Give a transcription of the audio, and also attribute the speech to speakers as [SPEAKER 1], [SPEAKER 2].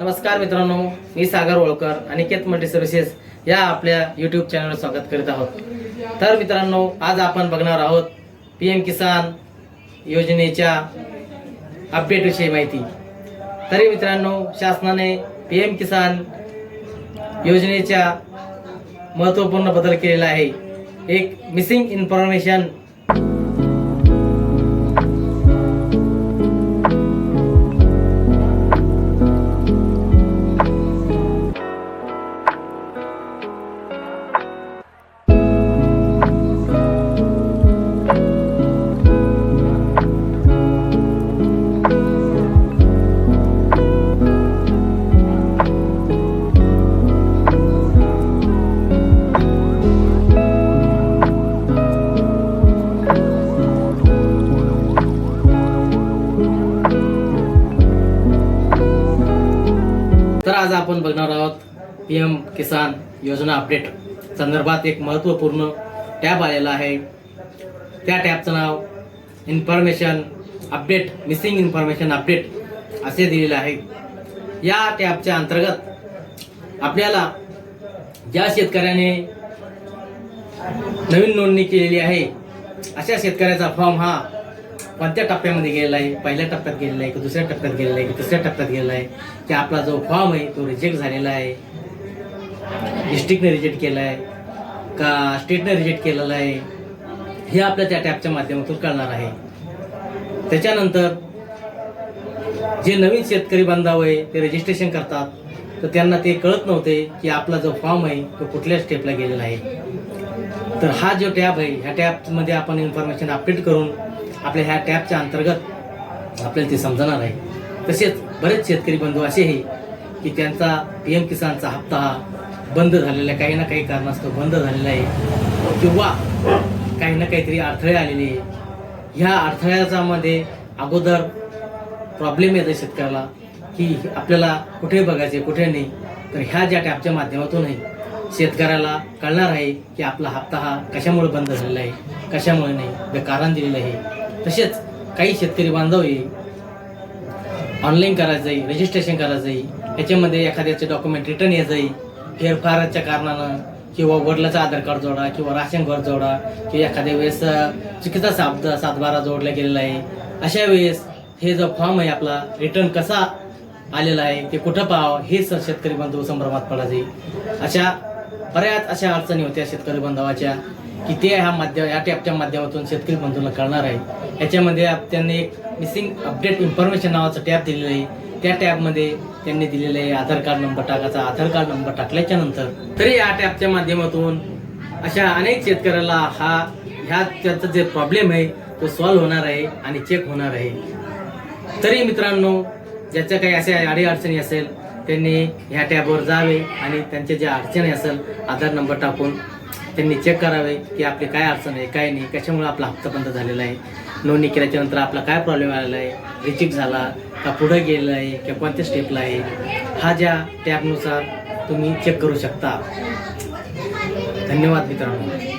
[SPEAKER 1] नमस्कार मित्रांनो मी सागर ओळकर अनिकेत मल्टी सर्व्हिसेस या आपल्या यूट्यूब चॅनलवर स्वागत करीत आहोत. तर मित्रांनो आज आपण बघणार आहोत पी एम किसान योजनेच्या अपडेटविषयी माहिती. तरी मित्रांनो शासनाने पी एम किसान योजनेच्या महत्त्वपूर्ण बदल केलेला आहे. एक मिसिंग इन्फॉर्मेशन तर आज आपण बघणार आहोत पी एम किसान योजना अपडेट. संदर्भात एक महत्त्वपूर्ण टॅब आलेला आहे. त्या टॅबचं नाव information update missing information update असे दिलेलं आहे. या टॅबच्या अंतर्गत आपल्याला ज्या शेतकऱ्याने नवीन नोंदणी केलेली आहे अशा शेतकऱ्याचा फॉर्म हा कोणत्या टप्प्यामध्ये गेलेला आहे? पहिल्या टप्प्यात गेलेला आहे की दुसऱ्या टप्प्यात गेलेला आहे की तिसऱ्या टप्प्यात गेलेला आहे? की आपला जो फॉर्म आहे तो रिजेक्ट झालेला आहे? डिस्ट्रिक्टने रिजेक्ट केला आहे का स्टेटने रिजेक्ट केलेला आहे? हे आपल्या त्या टॅपच्या माध्यमातून कळणार आहे. त्याच्यानंतर जे नवीन शेतकरी बांधव आहे ते रजिस्ट्रेशन करतात. तर त्यांना ते कळत नव्हते की आपला जो फॉर्म आहे तो कुठल्या स्टेपला गेलेला आहे. तर हा जो टॅब आहे ह्या टॅबमध्ये आपण इन्फॉर्मेशन अपडेट करून आपल्या ह्या टॅबच्या अंतर्गत आपल्याला ते समजणार आहे. तसेच बरेच शेतकरी बंधू असेही की त्यांचा पी एम किसानचा हप्ता हा बंद झालेला आहे काही ना काही कारणास्तव बंद झालेला आहे. किंवा काही ना काहीतरी अडथळे आलेले आहे. ह्या अडथळ्याचा मध्ये अगोदर प्रॉब्लेम येतो शेतकऱ्याला की आपल्याला कुठे बघायचे कुठे नाही. तर ह्या ज्या टॅबच्या माध्यमातूनही शेतकऱ्याला कळणार आहे की आपला हप्ता हा कशामुळे बंद झालेला आहे कशामुळे नाही कारण दिलेलं आहे. तसेच काही शेतकरी बांधवही ऑनलाईन करायचं आहे रजिस्ट्रेशन करायचं आहे याच्यामध्ये एखाद्याचे डॉक्युमेंट रिटर्न यायचं आहे फेरफाराच्या कारणानं किंवा वडिलाचं आधार कार्ड जोडा किंवा राशन कार्ड जोडा किंवा एखाद्या वेळेस चुकीचा सात सातबारा जोडला गेलेला आहे अशा वेळेस हे जो फॉर्म आहे आपला रिटर्न कसा आलेला आहे ते कुठं पाहावं हे शेतकरी बांधव संभ्रमात पडायचे अशा बऱ्याच अशा अडचणी होत्या शेतकरी बांधवाच्या. किती ह्या माध्यम या टॅबच्या माध्यमातून शेतकरी बंधूंना कळणार आहे. याच्यामध्ये त्यांनी एक मिसिंग अपडेट इन्फॉर्मेशन नावाचं टॅब दिलेलं आहे. त्या टॅबमध्ये त्यांनी दिलेलं आहे आधार कार्ड नंबर टाकायचा. आधार कार्ड नंबर टाकल्याच्या नंतर तरी या टॅबच्या माध्यमातून अशा अनेक शेतकऱ्याला हा ह्या त्याचा जे प्रॉब्लेम आहे तो सॉल्व्ह होणार आहे आणि चेक होणार आहे. तरी मित्रांनो ज्याच्या काही अशा अडीअडचणी असेल त्यांनी ह्या टॅबवर जावे आणि त्यांच्या ज्या अडचणी असेल आधार नंबर टाकून त्यांनी चेक करावे की आपली काय अडचण आहे काय नाही कशामुळे आपला हप्ता बंद झालेला आहे नोंदणी केल्याच्यानंतर आपला काय प्रॉब्लेम आलेला आहे रिजेक्ट झाला का पुढे गेलेला आहे किंवा कोणत्या स्टेपला आहे हा ज्या टॅबनुसार तुम्ही चेक करू शकता. धन्यवाद मित्रांनो.